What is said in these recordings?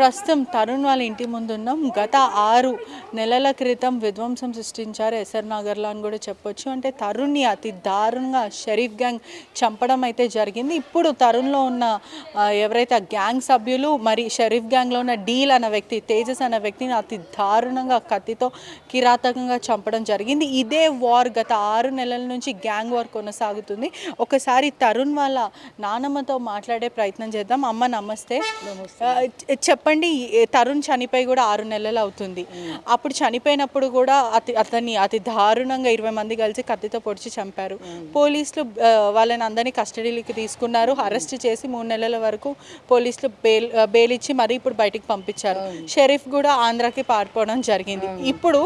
ప్రస్తుతం తరుణ్ వాళ్ళ ఇంటి ముందు ఉన్నాం గత ఆరు నెలల క్రితం విధ్వంసం సృష్టించారు ఎస్ఆర్ నగర్లో అని కూడా చెప్పొచ్చు. అంటే తరుణ్ని అతి దారుణంగా షరీఫ్ గ్యాంగ్ చంపడం అయితే జరిగింది. ఇప్పుడు తరుణ్లో ఉన్న ఎవరైతే ఆ గ్యాంగ్ సభ్యులు మరి షరీఫ్ గ్యాంగ్లో ఉన్న డీల్ అన్న వ్యక్తి తేజస్ అన్న వ్యక్తిని అతి దారుణంగా కత్తితో కిరాతకంగా చంపడం జరిగింది. ఇదే వార్ గత ఆరు నెలల నుంచి గ్యాంగ్ వార్ కొనసాగుతుంది. ఒకసారి తరుణ్ వాళ్ళ నానమ్మతో మాట్లాడే ప్రయత్నం చేద్దాం. అమ్మ నమస్తే. చెప్పండి తరుణ్ చనిపోయి కూడా ఆరు నెలలు అవుతుంది. అప్పుడు చనిపోయినప్పుడు కూడా అతి అతన్ని అతి దారుణంగా ఇరవై మంది కలిసి కత్తితో పొడిచి చంపారు. పోలీసులు వాళ్ళని అందరినీ కస్టడీలోకి తీసుకున్నారు. అరెస్ట్ చేసి మూడు నెలల వరకు పోలీసులు బెయిల్ బెయిల్ ఇచ్చి మరీ ఇప్పుడు బయటికి పంపించారు. షరీఫ్ కూడా ఆంధ్రాకి పారిపోవడం జరిగింది. ఇప్పుడు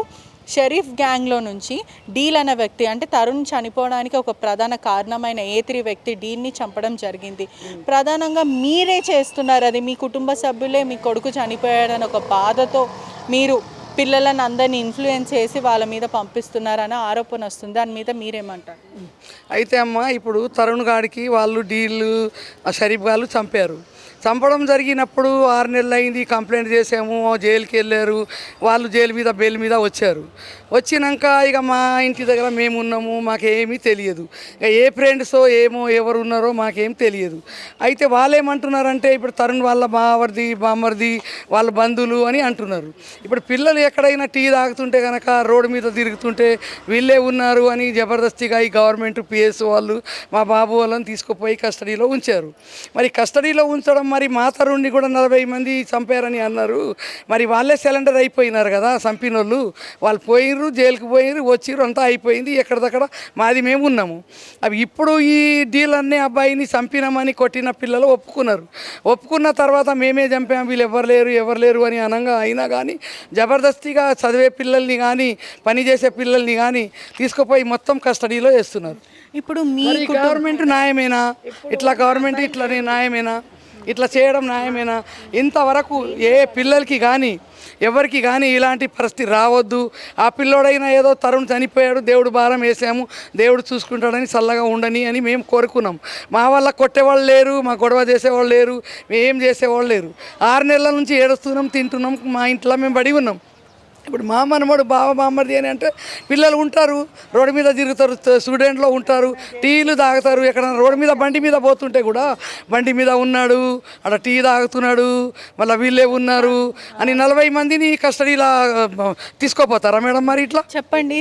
షరీఫ్ గ్యాంగ్లో నుంచి డీల్ అనే వ్యక్తి అంటే తరుణ్ చనిపోవడానికి ఒక ప్రధాన కారణమైన ఏ త్రీ వ్యక్తి డీల్ని చంపడం జరిగింది. ప్రధానంగా మీరే చేస్తున్నారు అది. మీ కుటుంబ సభ్యులే మీ కొడుకు చనిపోయాడని ఒక బాధతో మీరు పిల్లలను అందరినీ ఇన్ఫ్లుయెన్స్ చేసి వాళ్ళ మీద పంపిస్తున్నారనే ఆరోపణ వస్తుంది. దాని మీద మీరేమంటారు? అయితే అమ్మ ఇప్పుడు తరుణ్ గాడికి వాళ్ళు డీళ్ళు షరీఫ్ గారు చంపారు. చంపడం జరిగినప్పుడు ఆరు నెలలు అయింది కంప్లైంట్ చేసాము జైలుకి వెళ్ళారు. వాళ్ళు జైలు మీద బెయిల్ మీద వచ్చారు. వచ్చినాక ఇక మా ఇంటి దగ్గర మేము ఉన్నాము మాకేమీ తెలియదు. ఇక ఏ ఫ్రెండ్సో ఏమో ఎవరు ఉన్నారో మాకేం తెలియదు. అయితే వాళ్ళు ఏమంటున్నారంటే ఇప్పుడు తరుణ్ వాళ్ళ బావర్ది బామ్మర్ది వాళ్ళ బంధువులు అని అంటున్నారు. ఇప్పుడు పిల్లలు ఎక్కడైనా టీ తాగుతుంటే కనుక రోడ్డు మీద తిరుగుతుంటే వీళ్ళే ఉన్నారు అని జబర్దస్తిగా ఈ గవర్నమెంట్ పిఎస్ వాళ్ళు మా బాబు వాళ్ళని తీసుకుపోయి కస్టడీలో ఉంచారు. మరి కస్టడీలో ఉంచడం మరి మా తరుణ్ణి కూడా నలభై మంది చంపారని అన్నారు. మరి వాళ్ళే సిలిండర్ అయిపోయినారు కదా చంపిన వాళ్ళు వాళ్ళు పోయిర్రు జైలుకి పోయిర్రు వచ్చిర్రు అంతా అయిపోయింది. ఎక్కడిదక్కడ మాది మేము ఉన్నాము. అవి ఇప్పుడు ఈ డీల్ అన్నీ అబ్బాయిని చంపినామని కొట్టిన పిల్లలు ఒప్పుకున్నారు. ఒప్పుకున్న తర్వాత మేమే చంపాం వీళ్ళు ఎవరు లేరు ఎవరు లేరు అని అనగా అయినా కానీ జబర్దస్తిగా చదివే పిల్లల్ని కానీ పని చేసే పిల్లల్ని కానీ తీసుకుపోయి మొత్తం కస్టడీలో వేస్తున్నారు. ఇప్పుడు మీ గవర్నమెంట్ న్యాయమేనా? ఇట్లా గవర్నమెంట్ ఇట్లా న్యాయమేనా? ఇట్లా చేయడం న్యాయమేనా? ఇంతవరకు ఏ పిల్లలకి కానీ ఎవరికి కానీ ఇలాంటి పరిస్థితి రావద్దు. ఆ పిల్లోడైనా ఏదో తరుణ్ చనిపోయాడు దేవుడు భారం వేసాము దేవుడు చూసుకుంటాడని చల్లగా ఉండని అని మేము కోరుకున్నాం. మా వల్ల కొట్టేవాళ్ళు లేరు మా గొడవ చేసేవాళ్ళు లేరు మేము చేసేవాళ్ళు లేరు. ఆరు నెలల నుంచి ఏడుస్తున్నాం తింటున్నాం మా ఇంట్లో మేము బడి ఉన్నాం. ఇప్పుడు మా మనమడు బావ బామ్మర్ది అని అంటే పిల్లలు ఉంటారు రోడ్డు మీద తిరుగుతారు స్టూడెంట్లో ఉంటారు టీలు తాగుతారు ఎక్కడ రోడ్డు మీద బండి మీద పోతుంటే కూడా బండి మీద ఉన్నాడు అక్కడ టీ తాగుతున్నాడు మళ్ళీ వీళ్ళే ఉన్నారు అని నలభై మందిని కస్టడీలా తీసుకోపోతారా మేడం మరి ఇట్లా? చెప్పండి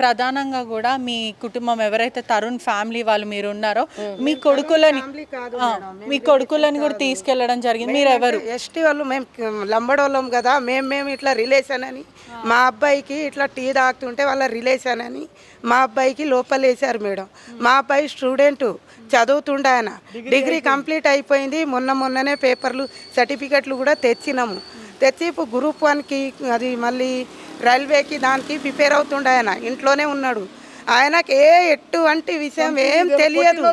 ప్రధానంగా కూడా మీ కుటుంబం ఎవరైతే తరుణ్ ఫ్యామిలీ వాళ్ళు మీరు ఉన్నారో మీ కొడుకులని మీ కొడుకులని కూడా తీసుకెళ్ళడం జరిగింది. మీరు ఎవరు ఎస్టీ వాళ్ళు మేము లంబడోళ్ళం కదా మేము మేము ఇట్లా రిలేషన్ అని మా అబ్బాయికి ఇట్లా టీ తాగుతుంటే వాళ్ళ రిలేషన్ అని మా అబ్బాయికి లోపల వేశారు మేడం. మా అబ్బాయి స్టూడెంట్ చదువుతుండే ఆయన. డిగ్రీ కంప్లీట్ అయిపోయింది. మొన్న మొన్ననే పేపర్లు సర్టిఫికెట్లు కూడా తెచ్చినాము. తెచ్చి ఇప్పుడు గ్రూప్ వన్కి అది మళ్ళీ రైల్వేకి దానికి ప్రిపేర్ అవుతుండే ఆయన. ఇంట్లోనే ఉన్నాడు. ఆయనకి ఏ ఎటువంటి విషయం ఏం తెలియదు.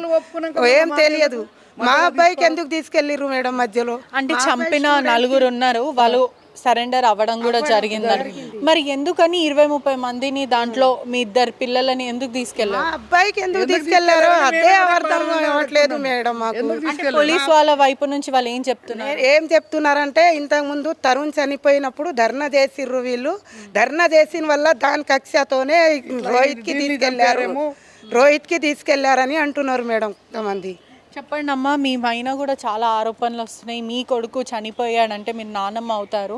ఏం తెలియదు. మా అబ్బాయికి ఎందుకు తీసుకెళ్ళిర్రు మేడం మధ్యలో? అంటే చంపిన నలుగురు ఉన్నారు. వాళ్ళు సరెండర్ అవ్వడం కూడా జరిగిందని మరి ఎందుకని ఇరవై ముప్పై మందిని దాంట్లో మీ ఇద్దరు పిల్లలని ఎందుకు తీసుకెళ్ళారు? అబ్బాయికి ఎందుకు తీసుకెళ్ళారో? అదే అర్థం కావట్లేదు మేడం మాకు. అంటే పోలీస్ వాళ్ళ వైపు నుంచి వాళ్ళు ఏం చెప్తున్నారు? నేను ఏం చెప్తున్నారంటే ఇంతకుముందు తరుణ్ చనిపోయినప్పుడు ధర్నా చేసిర్రు వీళ్ళు. ధర్నా చేసిన వల్ల దాని కక్షతోనే రోహిత్కి తీసుకెళ్ళారు. రోహిత్కి తీసుకెళ్ళారని అంటున్నారు మేడం కొంతమంది. చెప్పండి అమ్మా మీ పైన కూడా చాలా ఆరోపణలు వస్తున్నాయి. మీ కొడుకు చనిపోయాడంటే మీరు నాన్నమ్మ అవుతారు.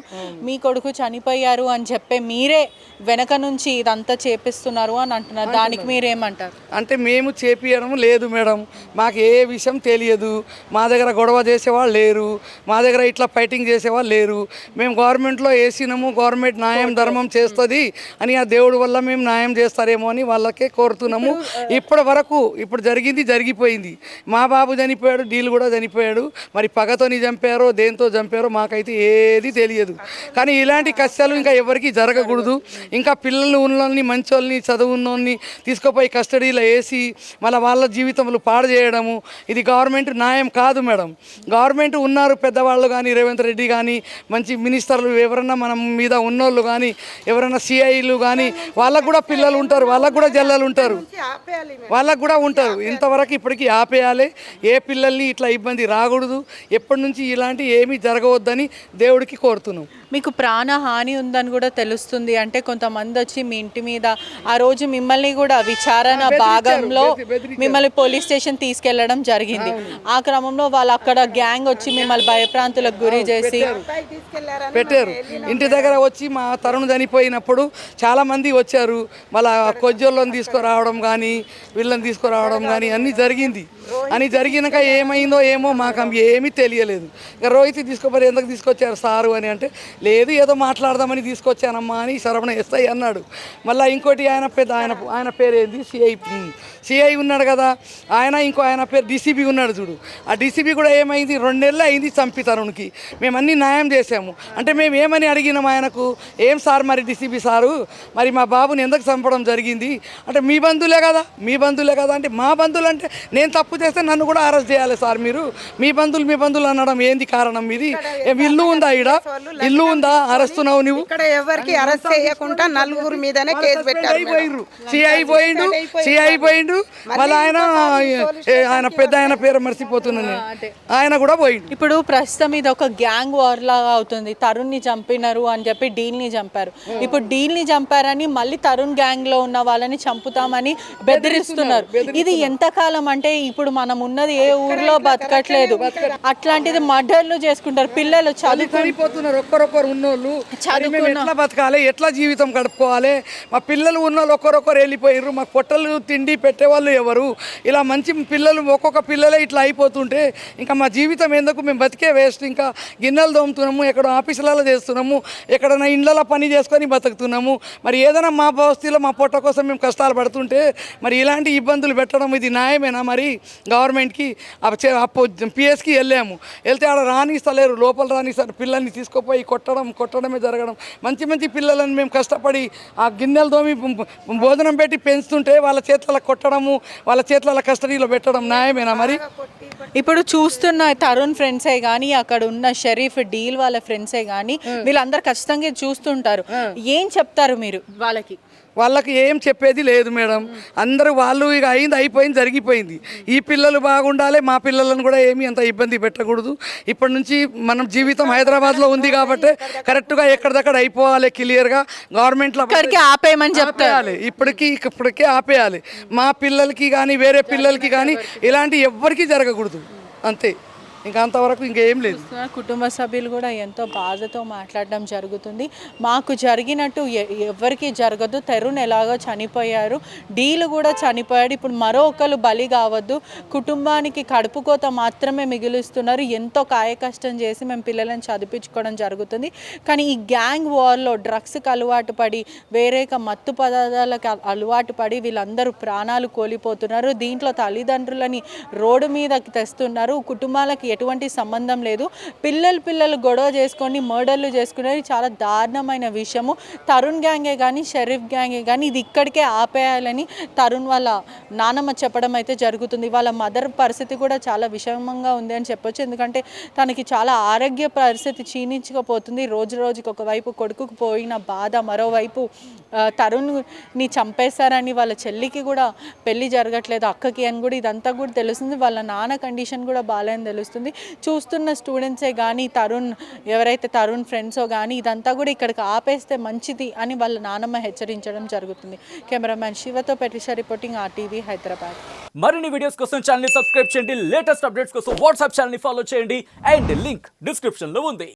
మీ కొడుకు చనిపోయారు అని చెప్పే మీరే వెనక నుంచి ఇదంతా చేపిస్తున్నారు అని అంటున్నారు. దానికి మీరేమంటారు? అంటే మేము చేపియడం లేదు మేడం. మాకు ఏ విషయం తెలియదు. మా దగ్గర గొడవ చేసేవాళ్ళు లేరు. మా దగ్గర ఇట్లా ఫైటింగ్ చేసేవాళ్ళు లేరు. మేము గవర్నమెంట్లో వేసినాము గవర్నమెంట్ న్యాయం ధర్మం చేస్తుంది అని ఆ దేవుడి వల్ల మేము న్యాయం చేస్తారేమో అని వాళ్ళకే కోరుతున్నాము. ఇప్పటి వరకు ఇప్పుడు జరిగింది జరిగిపోయింది. మా బాబు చనిపోయాడు డీల్ కూడా చనిపోయాడు. మరి పగతోని చంపారో దేంతో చంపారో మాకైతే ఏది తెలియదు. కానీ ఇలాంటి కష్టాలు ఇంకా ఎవరికి జరగకూడదు. ఇంకా పిల్లలు ఉన్నోళ్ళని మంచోళ్ళని చదువున్నోళ్ళని తీసుకుపోయి కస్టడీలో వేసి మళ్ళీ వాళ్ళ జీవితంలో పాడు చేయడము ఇది గవర్నమెంట్ న్యాయం కాదు మేడం. గవర్నమెంట్ ఉన్నారు పెద్దవాళ్ళు కానీ రేవంత్ రెడ్డి కానీ మంచి మినిస్టర్లు ఎవరన్నా మనం మీద ఉన్నోళ్ళు కానీ ఎవరైనా సిఐలు కానీ వాళ్ళకు కూడా పిల్లలు ఉంటారు వాళ్ళకు కూడా జల్లలు ఉంటారు. వాళ్ళకు కూడా ఉంటారు. ఇంతవరకు ఇప్పటికీ ఆపేయాలి. ఏ పిల్లల్ని ఇట్లా ఇబ్బంది రాకూడదు. ఎప్పటి నుంచి ఇలాంటి ఏమీ జరగవద్దని దేవుడికి కోరుతున్నాం. మీకు ప్రాణహాని ఉందని కూడా తెలుస్తుంది. అంటే కొంతమంది వచ్చి మీ ఇంటి మీద ఆ రోజు మిమ్మల్ని కూడా విచారణ భాగంలో మిమ్మల్ని పోలీస్ స్టేషన్ తీసుకెళ్ళడం జరిగింది. ఆ క్రమంలో వాళ్ళు అక్కడ గ్యాంగ్ వచ్చి మిమ్మల్ని భయప్రాంతులకు గురి చేసి పెట్టారు. ఇంటి దగ్గర వచ్చి మా తరుణ్ చనిపోయినప్పుడు చాలా మంది వచ్చారు. మళ్ళా కొజ్జోళ్ళని తీసుకురావడం కానీ వీళ్ళని తీసుకురావడం కానీ అన్నీ జరిగింది. అని జరిగినాక ఏమైందో ఏమో మాకు ఏమీ తెలియలేదు. ఇక రోహిత్ తీసుకుపోయి ఎందుకు తీసుకొచ్చారు సారు అని అంటే లేదు ఏదో మాట్లాడదామని తీసుకొచ్చానమ్మా అని శరవణ ఎస్ఐ అన్నాడు. మళ్ళీ ఇంకోటి ఆయన పెద్ద ఆయన ఆయన పేరు ఏంది? సిఐ సిఐ ఉన్నాడు కదా. ఆయన ఇంకో ఆయన పేరు డీసీబీ ఉన్నాడు చూడు. ఆ డీసీబీ కూడా ఏమైంది? రెండు నెలలు అయింది చంపి తరుణ్కి. మేము అన్ని న్యాయం చేసాము అంటే మేము ఏమని అడిగినాం ఆయనకు? ఏం సార్ మరి డీసీబీ సారు? మరి మా బాబుని ఎందుకు చంపడం జరిగింది? అంటే మీ బంధువులే కదా. మీ బంధువులే కదా అంటే మా బంధువులు అంటే నేను తప్పు చేస్తే నన్ను కూడా అరెస్ట్ చేయాలి సార్ మీరు. మీ బంధువులు మీ బంధువులు అనడం ఏంది కారణం ఇది? ఏం ఇల్లు ఉందా ఈడ? ఇల్లు ఉందా? అరెస్తున్నావు నువ్వు? ఇక్కడ ఎవరికి అరెస్ట్ చేయకుండా నలుగురు మీదనే కేసు పెట్టారు సిఐ పోయిండు సిఐ పోయిండు మళ్ళీ ఆయన ఏ, ఆయన పెద్ద ఆయన పేరు మర్చిపోతున్నాను ఆయన కూడా పోయిండు. ఇప్పుడు ప్రస్తుతం ఇది ఒక గ్యాంగ్ వార్ లాగా అవుతుంది. తరుణ్ని చంపినారు అని చెప్పి డీల్ని చంపారు. ఇప్పుడు డీల్ని చంపారని మళ్ళీ తరుణ్ గ్యాంగ్లో ఉన్న వాళ్ళని చంపుతామని బెదిరిస్తున్నారు. ఇది ఎంతకాలం అంటే ఇప్పుడు మనం ఉన్నది ఏ ఊర్లో బతకట్లేదు. అట్లాంటిది మర్డర్లు చేసుకుంటారు. పిల్లలు చదువు చనిపోతున్నారు ఒక్కరొక్కరు ఉన్నోళ్ళు. ఎట్లా బతకాలి? ఎట్లా జీవితం గడుపుకోవాలి? మా పిల్లలు ఉన్నోళ్ళు ఒక్కరొక్కరు వెళ్ళిపోయారు మా పొట్టలు తిండి పెట్టేవాళ్ళు ఎవరు? ఇలా మంచి పిల్లలు ఒక్కొక్క పిల్లలే ఇట్లా అయిపోతుంటే ఇంకా మా జీవితం ఎందుకు? మేము బతికే వేస్ట్. ఇంకా గిన్నెలు తోముతున్నాము ఎక్కడ ఆఫీసులలో చేస్తున్నాము ఎక్కడైనా ఇండ్లలో పని చేసుకొని బతుకుతున్నాము. మరి ఏదైనా మా బస్తీలో మా పొట్ట కోసం మేము కష్టాలు పడుతుంటే మరి ఇలాంటి ఇబ్బందులు పెట్టడం ఇది న్యాయమేనా మరి? గవర్నమెంట్కి పిఎస్కి వెళ్ళాము. వెళ్తే ఆడ రానిస్తలేరు లోపల రానిస్తారు పిల్లల్ని తీసుకుపోయి కొట్టడం కొట్టడమే జరగడం. మంచి మంచి పిల్లలను మేము కష్టపడి ఆ గిన్నెలు తోమి భోజనం పెట్టి పెంచుతుంటే వాళ్ళ చేతుల కొట్టడము వాళ్ళ చేతుల కస్టడీలో పెట్టడం న్యాయమేనా మరి? ఇప్పుడు చూస్తున్న తరుణ్ ఫ్రెండ్సే కానీ అక్కడ ఉన్న షరీఫ్ డీల్ వాళ్ళ ఫ్రెండ్సే కానీ వీళ్ళందరూ ఖచ్చితంగా చూస్తుంటారు. ఏం చెప్తారు మీరు? వాళ్ళకి. వాళ్ళకి ఏం చెప్పేది లేదు మేడం. అందరూ వాళ్ళు ఇక అయింది అయిపోయింది జరిగిపోయింది. ఈ పిల్లలు బాగుండాలి మా పిల్లలను కూడా ఏమీ అంత ఇబ్బంది పెట్టకూడదు. ఇప్పటి నుంచి మనం జీవితం హైదరాబాద్లో ఉంది కాబట్టి కరెక్ట్గా ఎక్కడిదక్కడ అయిపోవాలి క్లియర్గా గవర్నమెంట్లో ఆపేయమని చెప్తారు. ఆపేయాలి. ఇప్పటికి ఇప్పటికే ఆపేయాలి. మా పిల్లలకి కానీ వేరే పిల్లలకి కానీ ఇలాంటి ఎవ్వరికీ జరగకూడదు. అంతే. ఇంకా అంతవరకు ఇంకేం లేదు. కుటుంబ సభ్యులు కూడా ఎంతో బాధతో మాట్లాడడం జరుగుతుంది. మాకు జరిగినట్టు ఎ- ఎవరికి జరగదు. తరుణ్ ఎలాగో చనిపోయారు. డీలు కూడా చనిపోయాడు. ఇప్పుడు మరో ఒకరు బలి కావద్దు. కుటుంబానికి కడుపుకోత మాత్రమే మిగిలిస్తున్నారు. ఎంతో కాయ కష్టం చేసి మేము పిల్లలను చదివించుకోవడం జరుగుతుంది. కానీ ఈ గ్యాంగ్ వార్లో డ్రగ్స్కి అలవాటు పడి వేరే మత్తు పదార్థాలకు అలవాటు పడి వీళ్ళందరూ ప్రాణాలు కోల్పోతున్నారు. దీంట్లో తల్లిదండ్రులని రోడ్డు మీదకి తెస్తున్నారు. కుటుంబాలకి ఎటువంటి సంబంధం లేదు. పిల్లలు పిల్లలు గొడవ చేసుకొని మర్డర్లు చేసుకునేది చాలా దారుణమైన విషయము. తరుణ్ గ్యాంగే కానీ షరీఫ్ గ్యాంగే కానీ ఇది ఇక్కడికే ఆపేయాలని తరుణ్ వాళ్ళ నానమ్మ చెప్పడం అయితే జరుగుతుంది. వాళ్ళ మదర్ పరిస్థితి కూడా చాలా విషమంగా ఉంది అని చెప్పొచ్చు. ఎందుకంటే తనకి చాలా ఆరోగ్య పరిస్థితి క్షీణించకపోతుంది. రోజు రోజుకి ఒకవైపు కొడుకుకు పోయిన బాధ మరోవైపు తరుణ్ని చంపేశారని వాళ్ళ చెల్లికి కూడా పెళ్ళి జరగట్లేదు అక్కకి అని కూడా ఇదంతా కూడా తెలుస్తుంది. వాళ్ళ నాన్న కండిషన్ కూడా బాగాలేని తెలుస్తుంది. చూస్తున్న స్టూడెంట్సే కానీ తరుణ్ ఎవరైతే తరుణ్ ఫ్రెండ్సో కానీ ఇదంతా కూడా ఇక్కడికి ఆపేస్తే మంచిది అని వాళ్ళ నానమ్మ హెచ్చరించడం జరుగుతుంది. కెమెరామ్యాన్ శివతో పెట్రిషా రిపోర్టింగ్ ఆర్టీవీ హైదరాబాద్. మరిన్ని వీడియోస్ కోసం ఛానల్ సబ్స్క్రైబ్ చేయండి. లేటెస్ట్ అప్డేట్స్ కోసం వాట్సాప్ ఛానల్ ఫాలో చేయండి. అండ్ లింక్ డిస్క్రిప్షన్లో ఉంది.